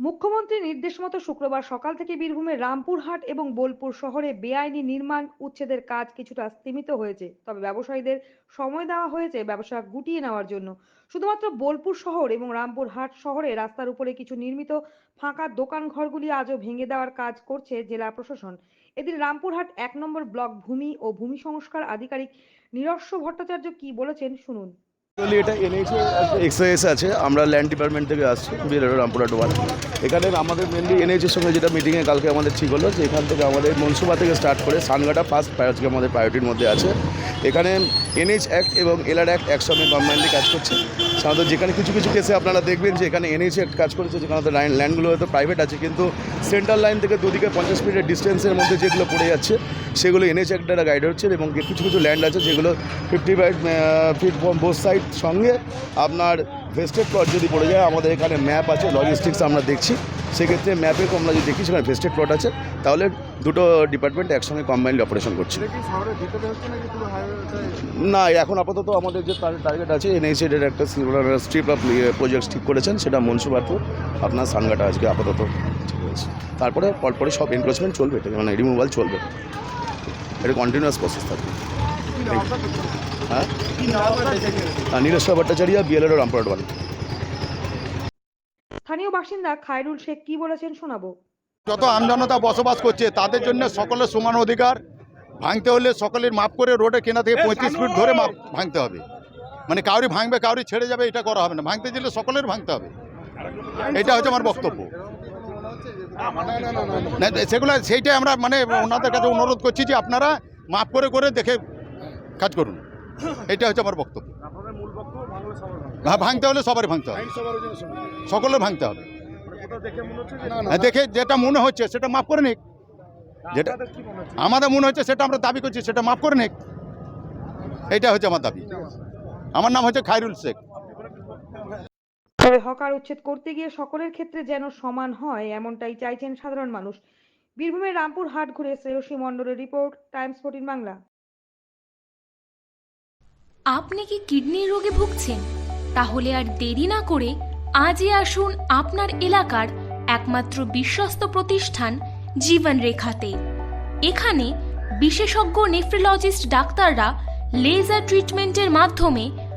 মুখ্যমন্ত্রীর নির্দেশ মতো শুক্রবার সকাল থেকে বীরভূমের রামপুরহাট এবং বোলপুর শহরে বেআইনি নির্মাণ উচ্ছেদের কাজ কিছুটা স্তীমিত হয়েছে। তবে ব্যবসায়ীদের সময় দেওয়া হয়েছে ব্যবসা গুটিয়ে নেওয়ার জন্য। শুধুমাত্র বোলপুর শহর এবং রামপুরহাট শহরে রাস্তার উপরে কিছু নির্মিত ফাঁকা দোকান ঘরগুলি আজও ভেঙে দেওয়ার কাজ করছে জেলা প্রশাসন। এদিন রামপুরহাট এক নম্বর ব্লক ভূমি ও ভূমি সংস্কার আধিকারিক নিরস্ব ভট্টাচার্য কি বলেছেন শুনুন। এটা এনেছে এক্সাইজ আছে, আমরা ল্যান্ড ডিপার্টমেন্ট থেকে আসছি বিএলআর রামপুরহাট ওয়ান এখানে আমাদের মেনলি এনএইচের সঙ্গে যেটা মিটিংয়ে কালকে আমাদের ঠিক হলো, যে এখান থেকে আমাদের মনসুবা থেকে স্টার্ট করে সানগাটা ফার্স্ট আজকে আমাদের প্রায়োরিটির মধ্যে আছে। এখানে এনএইচ অ্যাক্ট এবং এলআর অ্যাক্ট একসঙ্গে কম্বাইনলি কাজ করছে। সাধারণত যেখানে কিছু কিছু কেসে আপনারা দেখবেন যে এখানে এনএইচ অ্যাক্ট কাজ করেছে, যেখানে হয়তো লাইন ল্যান্ডগুলো হয়তো প্রাইভেট আছে, কিন্তু সেন্ট্রাল লাইন থেকে দুদিকে পঞ্চাশ ফিটের ডিস্টেন্সের মধ্যে যেগুলো পড়ে যাচ্ছে সেগুলো এনএইচ একটা গাইড হচ্ছে এবং কিছু কিছু ল্যান্ড আছে যেগুলো fifty five feet both side সঙ্গে আপনার ভেস্টেড প্লট যদি পড়ে যায় আমাদের এখানে ম্যাপ আছে লজিস্টিক্স আমরা দেখছি। সেক্ষেত্রে ম্যাপে আমরা যদি দেখি সেখানে ভেস্টেড প্লট আছে তাহলে দুটো ডিপার্টমেন্ট একসঙ্গে কম্বাইন্ড অপারেশন করছে। না এখন আপাতত আমাদের যে টার্গেট আছে এনএইচের একটা স্ট্রিপ অফ প্রজেক্ট ঠিক করেছেন সেটা মনসুবারপুর আপনার সানগাটা আজকে আপাতত ঠিক হয়েছে। তারপরে পরপরে সব এনক্রোচমেন্ট চলবে মানে রিমুভাল চলবে। এটা কন্টিনিউয়াস প্রসেস থাকবে হ্যাঁ? নীলেশ্বর ভট্টাচার্য বিএলএর রামপুরহাট ওয়ান। স্থানীয় বাসিন্দা খায়রুল শেখ কি বলেছেন শোনাবো। যত আমজনতা বসবাস করছে তাদের জন্য সকলের সমান অধিকার। ভাঙতে হলে সকলের মাপ করে রোডে কেনা থেকে পঁয়ত্রিশ ফিট ধরে মাপ ভাঙতে হবে। মানে কাউরি ভাঙবে কাউরি ছেড়ে যাবে এটা করা হবে না। ভাঙতে গেলে সকলের ভাঙতে হবে। এটা হচ্ছে আমার বক্তব্য। না সেগুলো, সেইটাই আমরা মানে ওনাদের কাছে অনুরোধ করছি যে আপনারা মাপ করে করে দেখে কাজ করুন। এটা হচ্ছে আমার বক্তব্য। হ্যাঁ ভাঙতে হলে সবারই ভাঙতে হবে। সকলের ভাঙতে হবে। দেখে যেটা মনে হচ্ছে সেটা মাফ করে নিক। যেটা আমাদের মনে হচ্ছে সেটা আমরা দাবি করছি, সেটা মাফ করে নিক। এটা হচ্ছে আমার দাবি। আমার নাম হচ্ছে খায়রুল শেখ। তবে হকার উচ্ছেদ করতে গিয়ে সকলের ক্ষেত্রে যেন সমান হয়, এমনটাই চাইছেন সাধারণ মানুষ। বীরভূমের রামপুর হাট ঘুরে শ্রেয়সী মণ্ডলের রিপোর্ট, টাইমস ফোর্টিন বাংলা। আপনি কি কিডনির রোগে ভুগছেন? তাহলে আর দেরি না করে আজই আসুন আপনার এলাকার একমাত্র বিশ্বস্ত প্রতিষ্ঠান জীবন রেখাতে এখানে বিশেষজ্ঞ নেফ্রোলজিস্ট ডাক্তাররা লেজার ট্রিটমেন্টের মাধ্যমে